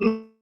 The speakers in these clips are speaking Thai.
Mm-hmm.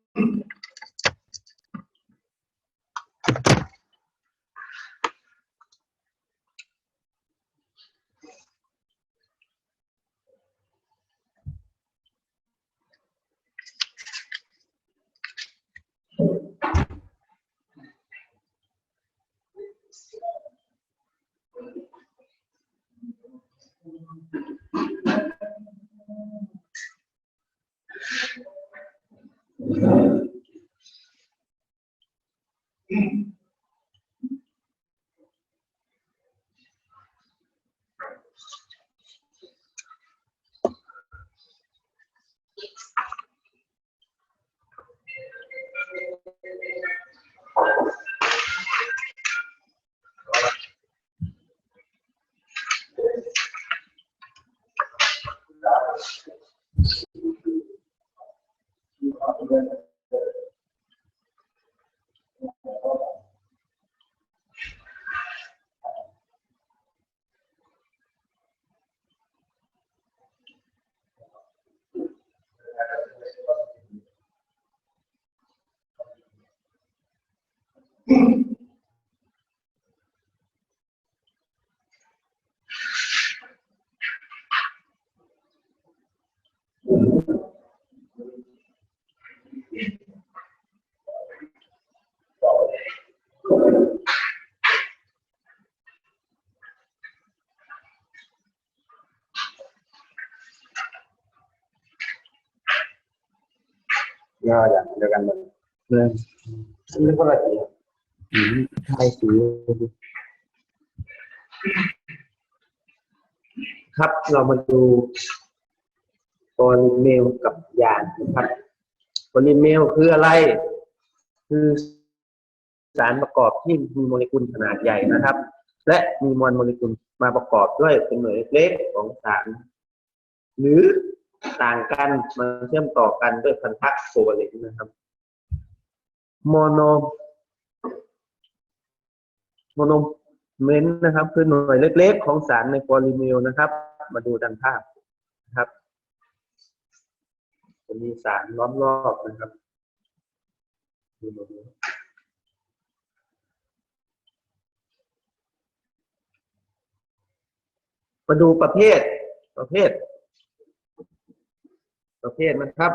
ย่ออย่างเดียวกันหมดเลยเนี่ก็ละเอียดอืมไทยสีครับเรามาดูโพลิเมลกับยางนะครับโพลิเมลคืออะไร คือสารประกอบที่มีโมเลกุลขนาดใหญ่นะครับ และมีมวลโมเลกุลมาประกอบด้วยเป็นหน่วยเล็กของสาร หรือ ต่างกันมาเชื่อมต่อกันด้วยพันธะโคเวเลนต์นะครับโมโนโมโนเมนนะครับ คือหน่วยเล็ก ๆ ของสารในโพลิเมลนะครับ มาดูดังภาพนะครับจะมีสารล้อมรอบนะครับมาดูประเภทประเภท ประเภทนะครับ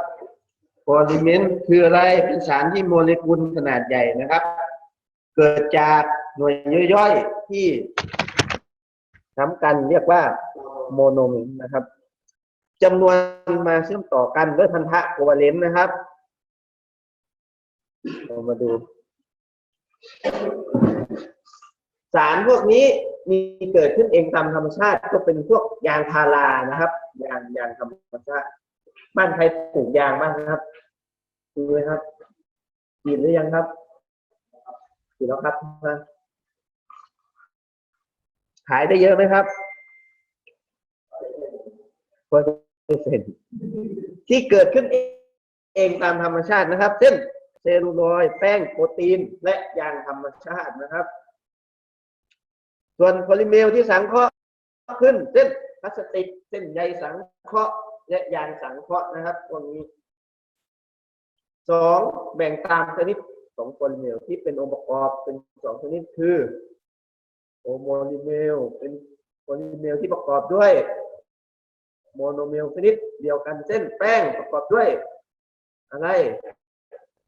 โพลิเมนต์คืออะไรเป็นสารที่โมเลกุลขนาดใหญ่นะครับ เกิดจากหน่วยย่อยๆที่ซ้ำกันเรียกว่าโมโนมนนะครับจำนวนมาเชื่อมต่อกันด้วยพันธะโคเวเลนต์นะครับเรามาดู สารพวกนี้มีเกิดขึ้นเองตามธรรมชาติก็เป็นพวกยางพารานะครับยางยางธรรมชาติ บ้านใครปลูกยางบ้างครับดูไหมครับกินหรือยังครับกินแล้วครับขายได้เยอะไหมครับเปอร์เซ็นต์ที่เกิดขึ้นเองตามธรรมชาตินะครับ เช่นเซลลูลอยด์แป้งโปรตีนและยางธรรมชาตินะครับ ส่วนโพลิเมลที่สังเคราะห์ขึ้น เช่นพลาสติกเส้นใยสังเคราะห์ และยางสังเคราะห์นะครับพวกนี้สองแบ่งตามชนิดของโพลิเมลที่เป็นองค์ประกอบเป็นสองชนิดคือโอโมลิเมลเป็นโพลิเมลที่ประกอบด้วยโมโนเมลชนิดเดียวกันเช่นแป้งประกอบด้วย อะไร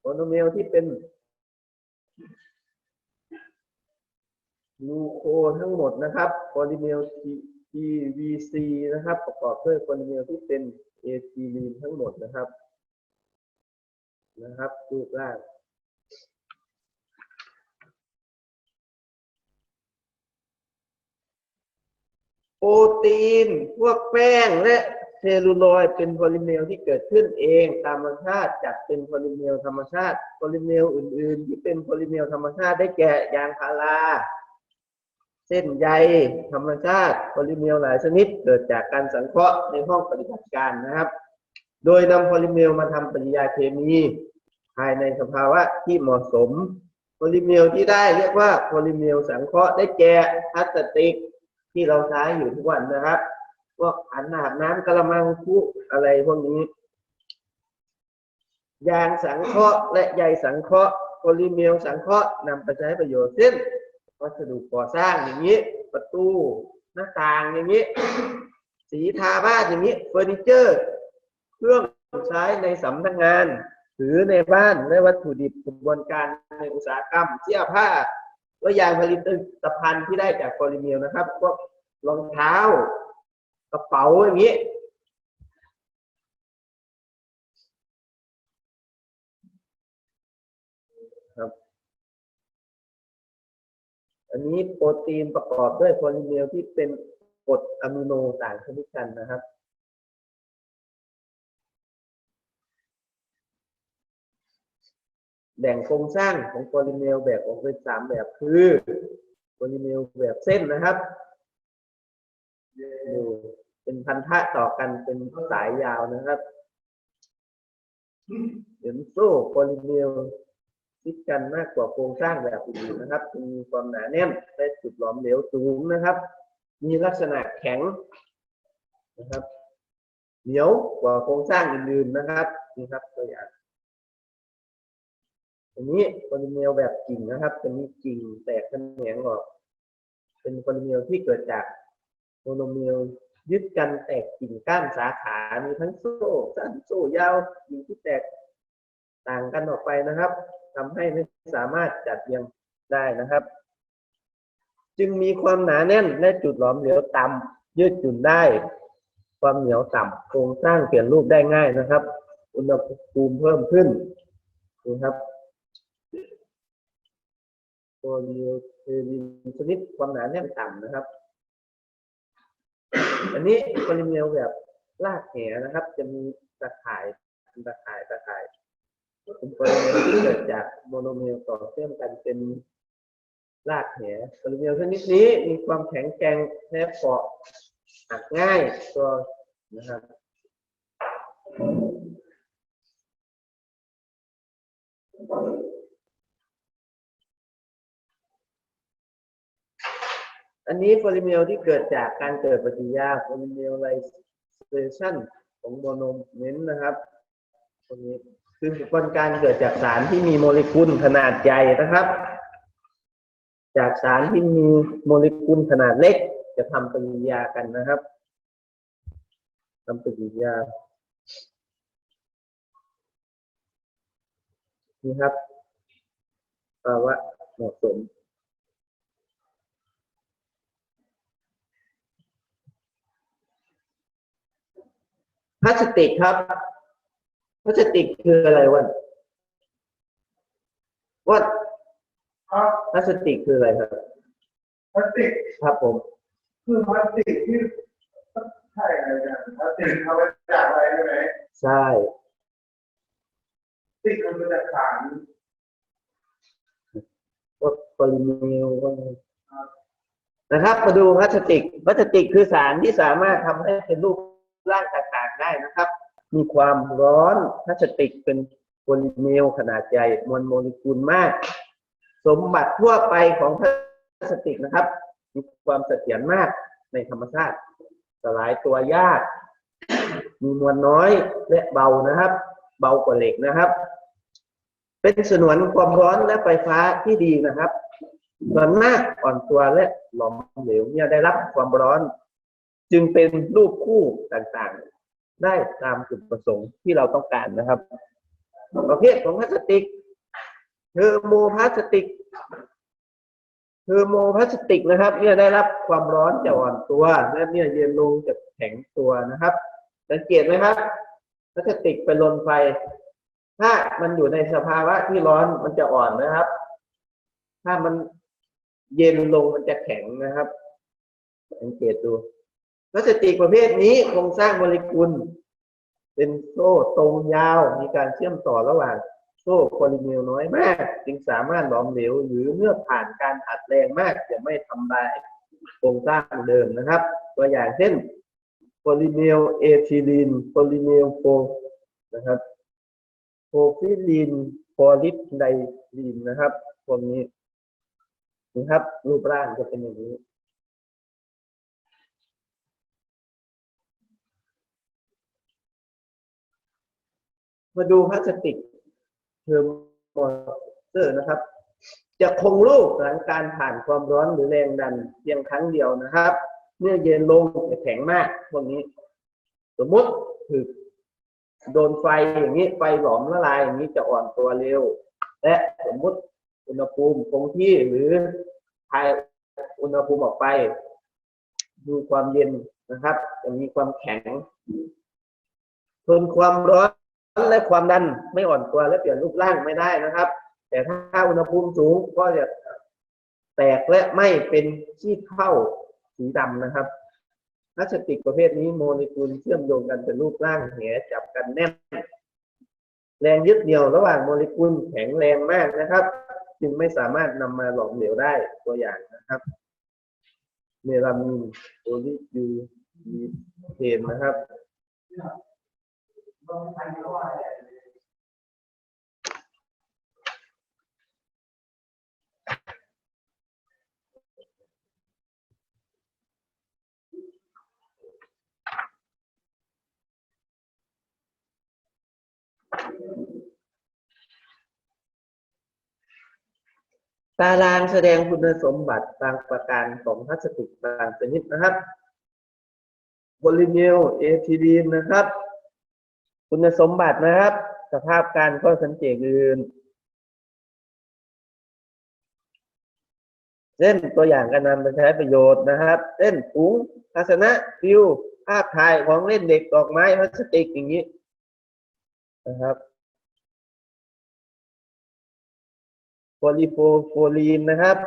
โมโนเมลที่เป็นกลูโคทั้งหมดนะครับโพลิเมล PVC นะครับ ประกอบด้วยโพลิเมอร์ที่เป็น a t ลีนทั้งหมดนะครับ นะครับรูปร่าโปรตีน พวกแป้งและเซลลูลอยเป็นโพลิเมอร์ที่เกิดขึ้นเองตามธรรมชาติจัดเป็นโพลิเมอร์ธรรมชาติโพลิเมอร์อื่น ๆ ที่เป็นโพลิเมอร์ธรรมชาติได้แก่ยางพารา เส้นใยธรรมชาติโพลิเมอร์หลายชนิด เกิดจากการสังเคราะห์ในห้องปฏิบัติการนะครับ โดยนำโพลิเมอร์มาทำปฏิกิริยาเคมี ภายในสภาวะที่เหมาะสมโพลิเมอร์ที่ได้เรียกว่าโพลิเมอร์สังเคราะห์ได้แก่พลาสติกที่เราใช้อยู่ทุกวันนะครับพวกขันอาบน้ำกระมังคุอะไรพวกนี้ ยางสังเคราะห์และใยสังเคราะห์โพลิเมอร์สังเคราะห์นำไปใช้ประโยชน์เช่น วัสดุก่อสร้างอย่างนี้ ประตูหน้าต่างอย่างนี้ สีทาบ้านอย่างนี้เฟอร์นิเจอร์เครื่องใช้ในสำนักงาน หรือในบ้านและวัตถุดิบกระบวนการในอุตสาหกรรมเสื้อผ้าตัวอย่างผลิตภัณฑ์ที่ได้จากโพลิเมอร์นะครับพวกรองเท้ากระเป๋าอย่างนี้ อันนี้โปรตีนประกอบด้วยโพลิเมอร์ที่เป็นกรดอะมิโนต่างชนิดกันนะครับแบ่งโครงสร้างของโพลิเมอร์แบบออกเป็นสามแบบคือโพลิเมอร์แบบเส้นนะครับอยู่เป็นพันธะต่อกันเป็นสายยาวนะครับเหมือนโซ่โพลิเมอ ร์ติดกันมากกว่าโครงสร้างแบบอื่นนะครับจึงมีความหนาแน่นและจุดหลอมเหลวสูงนะครับ มีลักษณะแข็งนะครับ เหนียวกว่าโครงสร้างอื่นๆนะครับนี่ครับตัวอย่างอันนี้โพลิเมอร์แบบกิ่งนะครับจะมีกิ่งแตกแขนงออก เป็นโพลิเมอร์ที่เกิดจากโมโนเมอร์ยึดกันแตกกิ่งก้านสาขา มีทั้งโซ่สั้นโซ่ยาวกิ่งที่แตกต่างกันออกไปนะครับ ทำให้ไม่สามารถจัดเรียงได้นะครับ จึงมีความหนาแน่นและจุดหลอมเหลวต่ำยืดหยุ่นได้ ความเหนียวต่ำโครงสร้างเปลี่ยนรูปได้ง่ายนะครับ อุณหภูมิเพิ่มขึ้นนะครับโพลีเทลินชนิดความหนาแน่นต่ำนะครับ อันนี้โพลิเมอร์แบบลากแหนะครับ จะมีตะข่ายเป็นตะข่ายตะข่าย เป็นโพลิเมอร์ที่เกิดจากโมโนเมอร์ต่อเชื่อมกันเป็นลากแหโพลิเมอร์ชนิดนี้มีความแข็งแกร่งแทบเปราะหักง่ายตัวนะครับอันนี้โพลิเมอร์ที่เกิดจากการเกิดปฏิกิริยาโพลิเมอร์ไลเซชันของโมโนเมนต์นะครับตรงนี้ คือกระบวนการเกิดจากสารที่มีโมเลกุลขนาดใหญ่นะครับ จากสารที่มีโมเลกุลขนาดเล็ก จะทำปฏิกิริยากันนะครับทำปฏิกิริยานี่ครับภาวะเหมาะสมพลาสติกครับาสติกคืออะไรวะว่าครับพลาสติกคืออะไรครับพลาสติกครับผม คือพลาสติกที่ใช่อะไรกันพลาสติกทำมาจากอะไรใช่ไหมใช่พลาสติกมันมาจากสารพวกโพลิเมอร์พวกนี้นะครับ มาดูพลาสติกพลาสติกคือสารที่สามารถทำให้เป็นรูปร่างต่างๆได้นะครับ มีความร้อนพลาสติกเป็นโพลิเมอร์ขนาดใหญ่มวลโมเลกุลมาก สมบัติทั่วไปของพลาสติกนะครับ มีความเสถียรมากในธรรมชาติสลายตัวยาก มีมวลน้อยและเบานะครับ เบากว่าเหล็กนะครับ เป็นสนวนความร้อนและไฟฟ้าที่ดีนะครับส่วนมากอ่อนตัวและหลอมเหลวเนี่ยได้รับความร้อน จึงเป็นรูปคู่ต่างๆ ได้ตามจุดประสงค์ที่เราต้องการนะครับ ประเภทของพลาสติกเทอร์โมพลาสติกเทอร์โมพลาสติกนะครับเนี่ยได้รับความร้อนจะอ่อนตัวและเนี่ยเย็นลงจะแข็งตัวนะครับ สังเกตไหมครับพลาสติกไปลนไฟ ถ้ามันอยู่ในสภาวะที่ร้อนมันจะอ่อนนะครับ ถ้ามันเย็นลงมันจะแข็งนะครับ สังเกตดู พลาสติกประเภทนี้โครงสร้างโมเลกุล เป็นโซ่ตรงยาว มีการเชื่อมต่อระหว่างโซ่โพลิเมอร์น้อยมาก จึงสามารถหลอมเหลว หรือเมื่อผ่านการอัดแรงมากจะไม่ทำลายโครงสร้างเดิมนะครับ ตัวอย่างเช่นโพลิเมอร์เอทิลีนโพลิเมอร์โฟนะครับโพฟิลีนโพลิปไดลีนนะครับพวกนี้นะครับรูปร่างจะเป็นอย่างนี้ มาดูพลาสติกเทอร์โมเตอร์นะครับ จะคงรูปหลังการผ่านความร้อนหรือแรงดันเพียงครั้งเดียวนะครับ เมื่อเย็นลงจะแข็งมากพวกนี้ สมมติถึกโดนไฟอย่างนี้ไฟหลอมละลายอย่างนี้จะอ่อนตัวเร็ว และสมมติอุณหภูมิคงที่หรือทายอุณหภูมิออกไป ดูความเย็นนะครับจะมีความแข็งทนความร้อน และความดันไม่อ่อนตัวและเปลี่ยนรูปร่างไม่ได้นะครับ แต่ถ้าอุณหภูมิสูงก็จะแตกและไม่เป็นขี้เถ้าสีดำนะครับพลาสติกประเภทนี้โมเลกุลเชื่อมโยงกันเป็นรูปร่างแหจับกันแน่น แรงยึดเหนี่ยวระหว่างโมเลกุลแข็งแรงมากนะครับ จึงไม่สามารถนำมาหลอมเหลวได้ตัวอย่างนะครับเมลามีนโอลิยูมีเทนนะครับ ตารางแสดงคุณสมบัติบางประการของพลาสติกบางชนิดนะครับโพลิเมลเอทิลีนนะครับ คุณสมบัตินะครับ สภาพการข้อสังเกตอื่นเช่นตัวอย่างการนำไปใช้ประโยชน์นะครับเช่นถุงภาชนะฟิวภาพถ่ายของเล่นเด็กดอกไม้พลาสติกอย่างนี้นะครับโพลีโฟโฟลีนนะครับ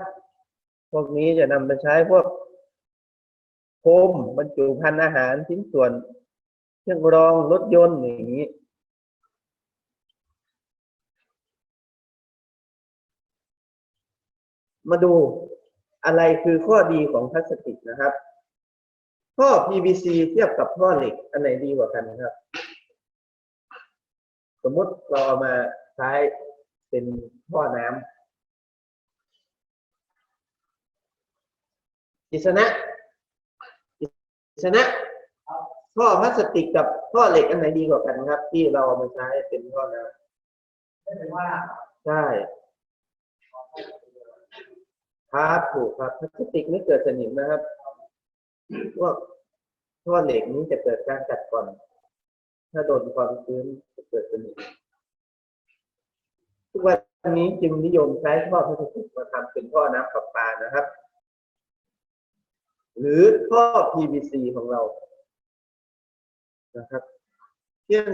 พวกนี้จะนำไปใช้พวกโฟมบรรจุภัณฑ์อาหารชิ้นส่วน เครื่องรองรถยนต์อย่างนี้มาดูอะไรคือข้อดีของพลาสติกนะครับ ท่อ PVC เทียบกับท่อเหล็ก อันไหนดีกว่ากันนะครับ สมมติเราเอามาใช้เป็นท่อน้ำกิษณะกิษณะ ท่อพลาสติกกับท่อเหล็กอันไหนดีกว่ากันครับ ที่เราเอามาใช้เป็นท่อน้ำไม่เป็นว่าใช่ครับถูกครับพลาสติกไม่เกิดสนิมนะครับพวกท่อเหล็กนี้จะเกิดการกัดก่อน ถ้าโดนความชื้นจะเกิดสนิมทุกวันนี้จึงนิยมใช้ท่อพลาสติกมาทำเป็นท่อน้ำประปานะครับ หรือท่อ PVC ของเรา นะครับเครื่อง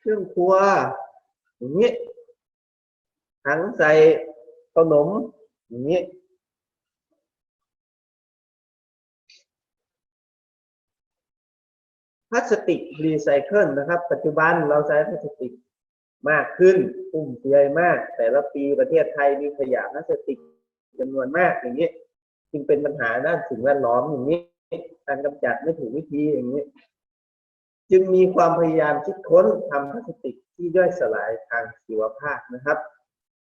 เครื่องครัวอย่างนี้ถังใส่ขนมอย่างนี้พลาสติกรีไซเคิลนะครับ ปัจจุบันเราใช้พลาสติกมากขึ้นฟุ่มเฟือยมาก แต่ละปีประเทศไทยมีขยะพลาสติกจำนวนมากอย่างนี้จึงเป็นปัญหาด้านสิ่งแวดล้อมอย่างนี้ การกำจัดไม่ถูกวิธีอย่างนี้ จึงมีความพยายามคิดค้นทำพลาสติกที่ย่อยสลายทางชีวภาพนะครับ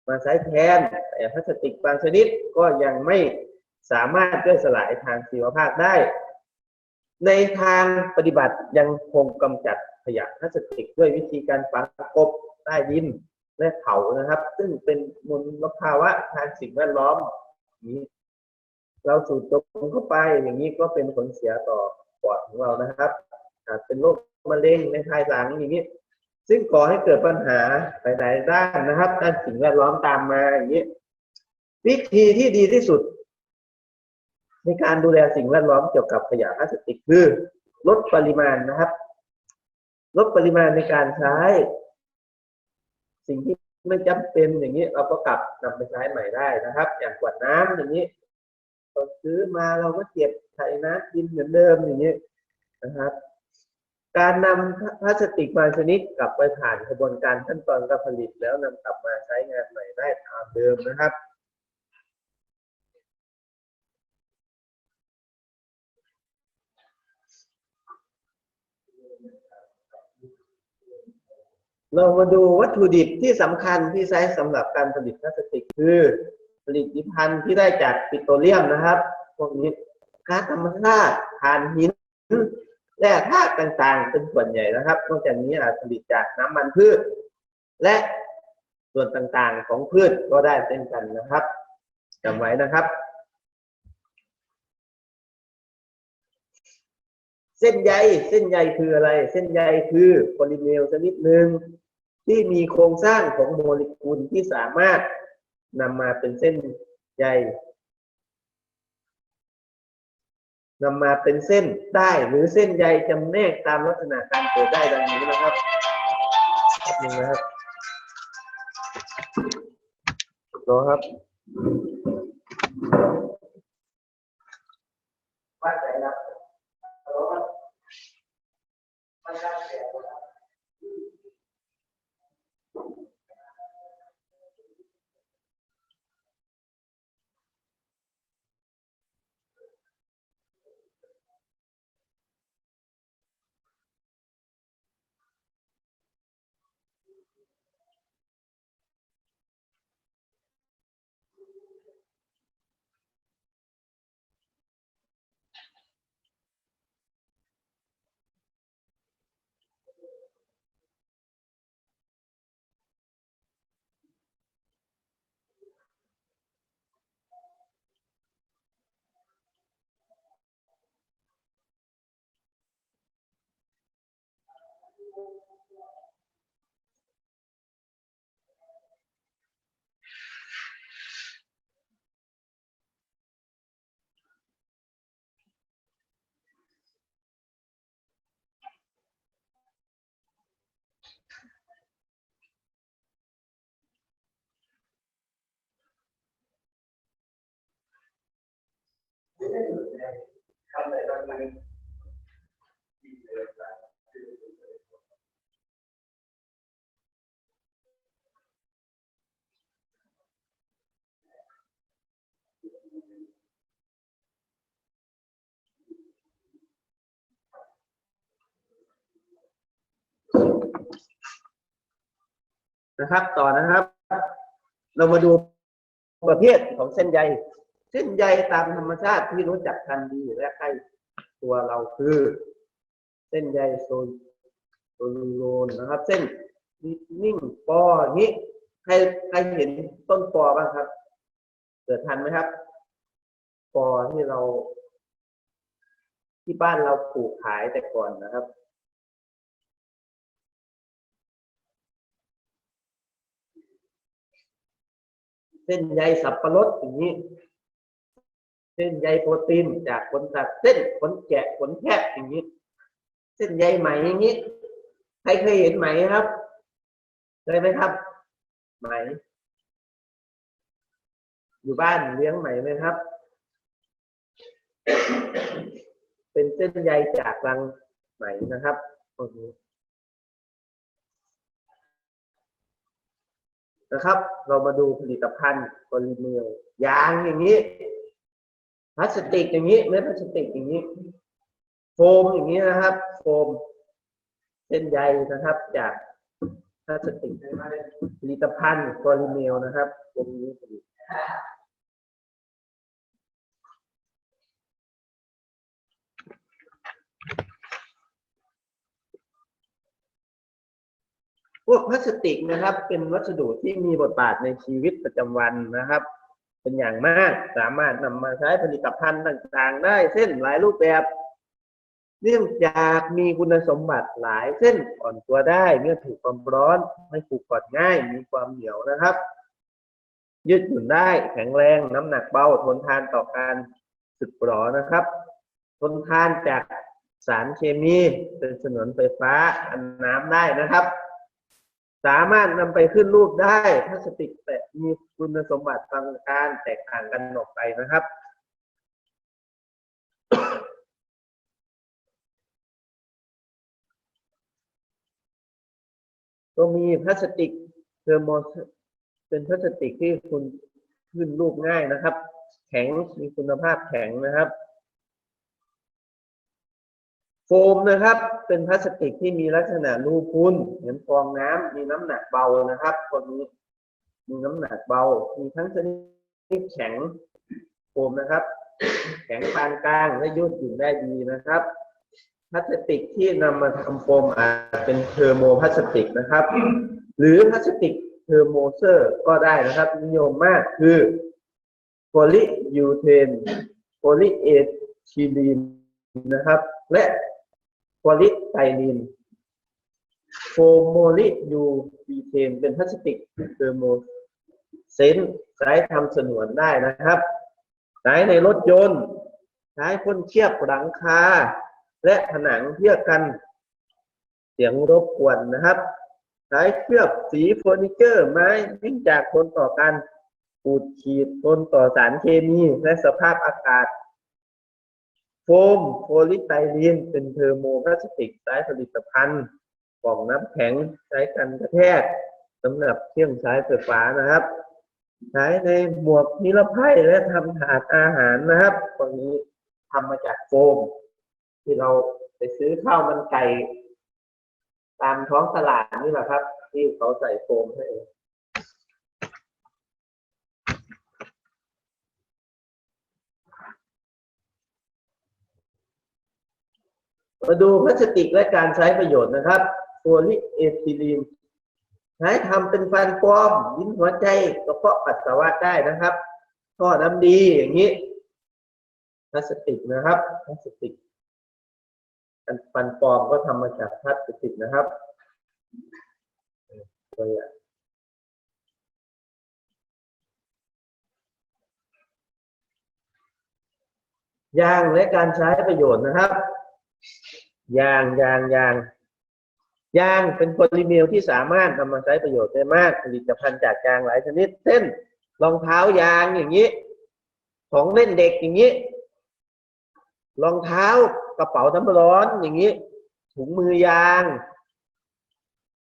มาใช้แทนแต่พลาสติกบางชนิดก็ยังไม่สามารถย่อยสลายทางชีวภาพได้ ในทางปฏิบัติยังคงกำจัดขยะพลาสติกด้วยวิธีการฝังกบใต้ดินและเผานะครับ ซึ่งเป็นมลภาวะทางสิ่งแวดล้อมนี้เราสูดดมเข้าไปอย่างนี้ก็เป็นผลเสียต่อปอดของเรานะครับ เป็นโรคมะเร็งในภายหลังอย่างนี้ ซึ่งก่อให้เกิดปัญหาหลายๆด้านนะครับด้านสิ่งแวดล้อมตามมาอย่างนี้วิธีที่ดีที่สุด ในการดูแลสิ่งแวดล้อมเกี่ยวกับขยะพลาสติกคือ ลดปริมาณนะครับ ลดปริมาณในการใช้ สิ่งที่ไม่จำเป็นอย่างนี้เราก็กลับนำไปใช้ใหม่ได้นะครับ อย่างขวดน้ำอย่างนี้เราซื้อมาเราก็เก็บใส่น้ำกินเหมือนเดิมอย่างนี้นะครับ การนำพลาสติกบางชนิดกลับไปผ่านกระบวนการขั้นตอนการผลิตแล้วนำกลับมาใช้งานใหม่ได้ตามเดิมนะครับ เรามาดูวัตถุดิบที่สำคัญที่ใช้สำหรับการผลิตพลาสติก คือผลิตภัณฑ์ที่ได้จากปิโตรเลียมนะครับพวกนี้ก๊าซธรรมชาติถ่านหิน แร่ธาตุต่างๆ เป็นส่วนใหญ่นะครับนอกจากนี้อาจผลิตจากน้ำมันพืช และส่วนต่างๆของพืชก็ได้เช่นกันนะครับจำไว้นะครับ เส้นใยเส้นใยคืออะไร เส้นใยคือโพลิเมอร์ชนิดหนึ่งที่มีโครงสร้างของโมเลกุลที่สามารถนำมาเป็นเส้นใย นำมาเป็นเส้นได้หรือเส้นใยจำแนกตามลักษณะการเกิดได้ดังนี้นะครับนึงนะครับรอครับว่าใจครับ นะครับ ต่อนะครับ เรามาดูประเภทของเส้นใย เส้นใยตามธรรมชาติที่รู้จักกันดีและใกล้ ตัวเราคือ เส้นใยโซนโซลูโลนนะครับ เส้นนิ่งปออย่างนี้ใครใครเห็นต้นปอบ้างครับ เกิดทันไหมครับ ปอที่เรา ที่บ้านเราปลูกขายแต่ก่อนนะครับเส้นใยสับปะรดอย่างนี้ เส้นใยโปรตีนจากขนสัตว์เส้นขนแกะขนแพะอย่างนี้ เส้นใยไหมอย่างนี้ ใครเคยเห็นไหมครับ เคยไหมครับ ไหม อยู่บ้านเลี้ยงไหมไหมครับ เป็นเส้นใยจากรังไหมนะครับตรงนี้นะครับ เรามาดูผลิตภัณฑ์โพลิเมอร์ยางอย่างนี้ พลาสติกอย่างนี้เม็ดพลาสติกอย่างนี้ โฟมอย่างนี้นะครับ โฟมเส้นใยนะครับ จากพลาสติกผลิตภัณฑ์โพลิเมอร์นะครับตรงนี้พวกพลาสติกนะครับ เป็นวัสดุที่มีบทบาทในชีวิตประจำวันนะครับ เป็นอย่างมาก สามารถนำมาใช้ผลิตภัณฑ์ต่างๆ ได้เช่นหลายรูปแบบเนื่องจากมีคุณสมบัติหลายเส้นอ่อนตัวได้เมื่อถูกความร้อนไม่ผูกกอดง่าย มีความเหนียวนะครับ ยืดหยุ่นได้แข็งแรงน้ำหนักเบาทนทานต่อการสึกหรอนะครับ ทนทานจากสารเคมีเป็นสนวนไฟฟ้าอันน้ำได้นะครับ สามารถนำไปขึ้นรูปได้ถ้าสติกแต่มีคุณสมบัติฟังการแตกต่างกันออกไปนะครับ ก็มีพลาสติกเทอร์โมเป็นพลาสติกที่คุณขึ้นรูปง่ายนะครับ แข็งมีคุณภาพแข็งนะครับ โฟมนะครับ เป็นพลาสติกที่มีลักษณะรูพุนเหมือนฟองน้ำมีน้ำหนักเบานะครับตัวนี้มีน้ำหนักเบา มีทั้งชนิดแข็งโฟมนะครับ แข็งปานกลางและยืดหยุ่นได้ดีนะครับพลาสติกที่นำมาทำโฟมอาจเป็นเทอร์โมพลาสติกนะครับ หรือพลาสติกเทอร์โมเซอร์ก็ได้นะครับ นิยมมากคือโพลียูเทนโพลีเอทิลีนนะครับ และ โพลีไตรีนโฟโมลิยูบีเทนเป็นพลาสติกเทอร์โมเซนใช้ทำสนวนได้นะครับใช้ในรถยนต์ ใช้พ่นเทียบหลังคา และผนังเพื่อกัน เสียงรบกวนนะครับใช้เคลือบสีเฟอร์นิเจอร์ไม้วิ่งจากทนต่อการปูดขีดทนต่อสารเคมีและสภาพอากาศ โฟมโพลิไตรีน เป็นเทอร์โมพลาสติกใช้ผลิตภัณฑ์กล่องน้ำแข็งใช้กันกระแทกสำหรับเครื่องใช้ไฟฟ้านะครับ ใช้ในหมวกนิรภัยและทำถาดอาหารนะครับตรงนี้ทำมาจากโฟม ที่เราไปซื้อข้าวมันไก่ตามท้องตลาดนี่แหละครับ ที่เขาใส่โฟมให้ มาดูพลาสติกและการใช้ประโยชน์นะครับโพลีเอทิลีนใช้ทำเป็นฟันปลอมลิ้นหัวใจกระเพาะปัสสาวะได้นะครับท่อน้ำดีอย่างนี้พลาสติกนะครับพลาสติกอันฟันปลอมก็ทำมาจากพลาสติกนะครับตัวอย่างยางและการใช้ประโยชน์นะครับ ยางยางยางยางเป็นโพลิเมอร์ที่สามารถนำมาใช้ประโยชน์ได้มากผลิตภัณฑ์จากยางหลายชนิด เช่นรองเท้ายางอย่างนี้ ของเล่นเด็กอย่างนี้รองเท้ากระเป๋าน้ำร้อนอย่างนี้ ถุงมือยาง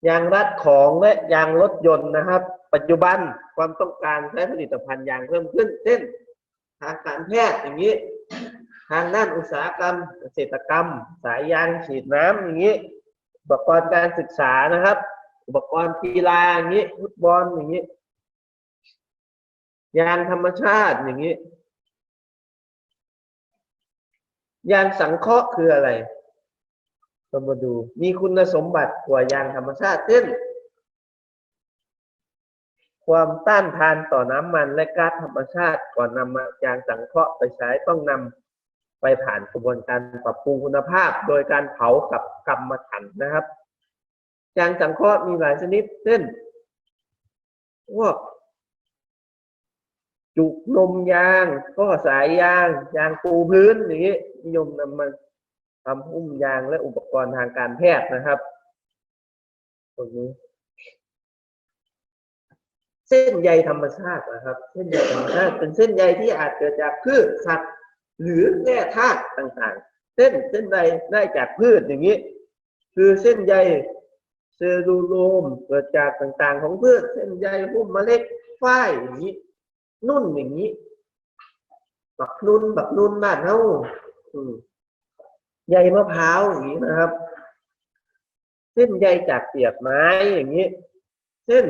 ยางรัดของและยางรถยนต์นะครับ ปัจจุบันความต้องการใช้ผลิตภัณฑ์ยางเพิ่มขึ้น เช่น ทางการแพทย์อย่างนี้ ทางด้านอุตสาหกรรมเกษตรกรรม สายยางฉีดน้ำอย่างนี้ อุปกรณ์การศึกษานะครับ อุปกรณ์กีฬาอย่างนี้ฟุตบอลอย่างนี้ ยางธรรมชาติอย่างนี้ ยางสังเคราะห์คืออะไรเรามาดูมีคุณสมบัติกว่ายางธรรมชาติเช่น ความต้านทานต่อน้ำมันและก๊าซธรรมชาติก่อนนำมายางสังเคราะห์ไปใช้ต้องนำ ไปผ่านกระบวนการปรับปรุงคุณภาพ โดยการเผากับกรรมฐานนะครับยางสังเคราะห์มีหลายชนิดเช่นพวกจุกนมยาง ก็สายยาง ยางปูพื้นอย่างนี้นิยมนำมาทำหุ้มยางและอุปกรณ์ทางการแพทย์นะครับตรงนี้ เส้นใยธรรมชาตินะครับ เส้นใยธรรมชาติเป็นเส้นใยที่อาจเกิดจากพืชสัตว์ หรือแร่ธาตุต่างๆ เส้นเส้นใยได้จากพืชอย่างนี้ คือเส้นใยเซลลูโลมเกิดจากต่างๆ ของพืช เส้นใยหุ้มเมล็ดฝ้ายอย่างนี้ นุ่นอย่างนี้บักนุ่นบักนุ่นบ้านเฮาใยมะพร้าวอย่างนี้นะครับ เส้นใยจากเปียกไม้อย่างนี้ เส้น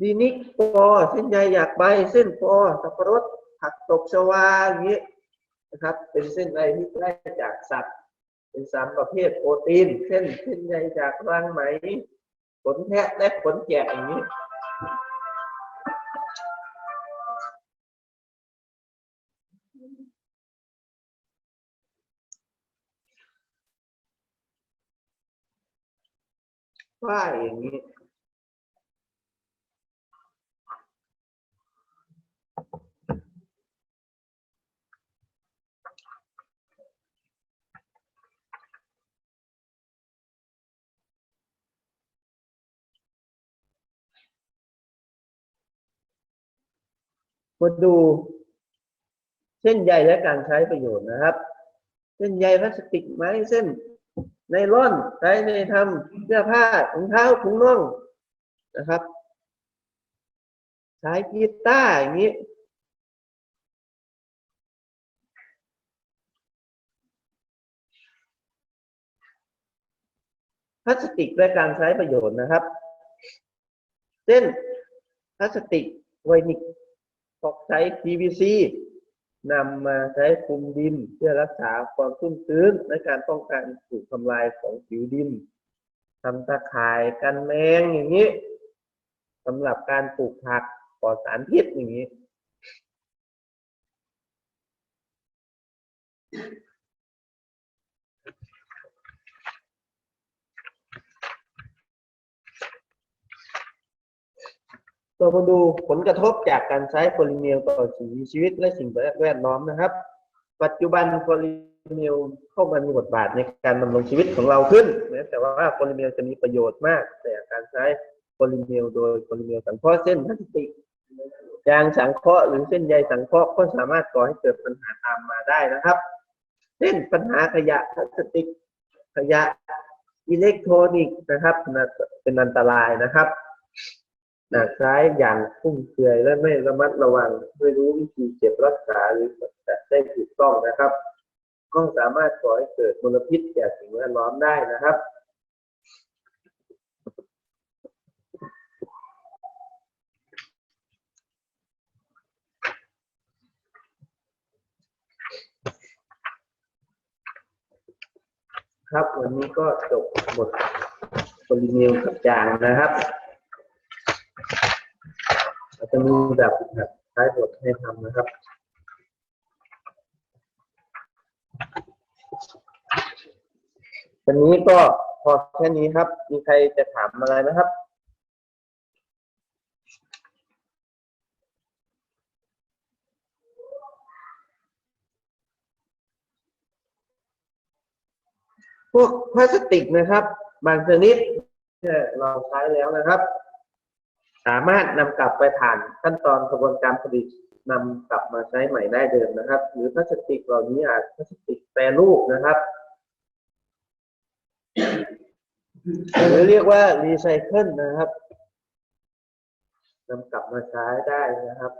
ดีนิกปอเส้นใยอยากใบเส้นปอสับปะรด ผักตบชวาอย่างนี้นะครับ เป็นเส้นใยที่ได้จากสัตว์ เป็นสามประเภทโปรตีนเส้นเส้นใยจากรังไหม ขนแพะและขนแกะอย่างนี้ฝ้าอย่างนี้ มาดู เส้นใยและการใช้ประโยชน์นะครับ เส้นใยพลาสติกไม้เส้นไนล่อนใช้ในทำเสื้อผ้าถุงเท้าถุงน่องนะครับใช้กีตาร์อย่างนี้พลาสติกและการใช้ประโยชน์นะครับเช่นพลาสติกไวนิก ออกใช้ PVC นำมาใช้คลุมดินเพื่อรักษาความชุ่มชื้นและการป้องกันถูกทำลายของผิวดินทำตาข่ายกันแมงอย่างนี้สำหรับการปลูกผักปลอดสารพิษอย่างนี้ เรามาดูผลกระทบจากการใช้โพลิเมลต่อสิ่งมีชีวิตและสิ่งแวดล้อมนะครับ ปัจจุบันโพลิเมลเข้ามามีบทบาทในการดำรงชีวิตของเราขึ้นนะแต่ว่าโพลิเมลจะมีประโยชน์มาก แต่การใช้โพลิเมลโดยโพลิเมลสังเคราะห์เส้นพลาสติกยางสังเคราะห์หรือเส้นใยสังเคราะห์ก็สามารถก่อให้เกิดปัญหาตามมาได้นะครับ เช่นปัญหาขยะพลาสติก ขยะอิเล็กทรอนิกส์นะครับเป็นอันตรายนะครับ หากใช้อย่างฟุ่มเฟือยและไม่ระมัดระวังไม่รู้วิธีเก็บรักษาหรือจัดได้ถูกต้องนะครับ ก็สามารถก่อให้เกิดมลพิษแก่สิ่งแวดล้อมได้นะครับครับวันนี้ก็จบบทโพลิเมลกับจางนะครับ จะมีแบบแบบท้บทให้ทำนะครับวันนี้ก็พอแค่นี้ครับ มีใครจะถามอะไรไหมครับพวกพลาสติกนะครับ บางชนิดที่เราใช้แล้วนะครับ สามารถนำกลับไปผ่านขั้นตอนกระบวนการผลิตนำกลับมาใช้ใหม่ได้เดิมนะครับ หรือพลาสติกเหล่านี้อาจพลาสติกแปรรูปนะครับ หรือเรียกว่ารีไซเคิลนะครับนำกลับมาใช้ได้นะครับ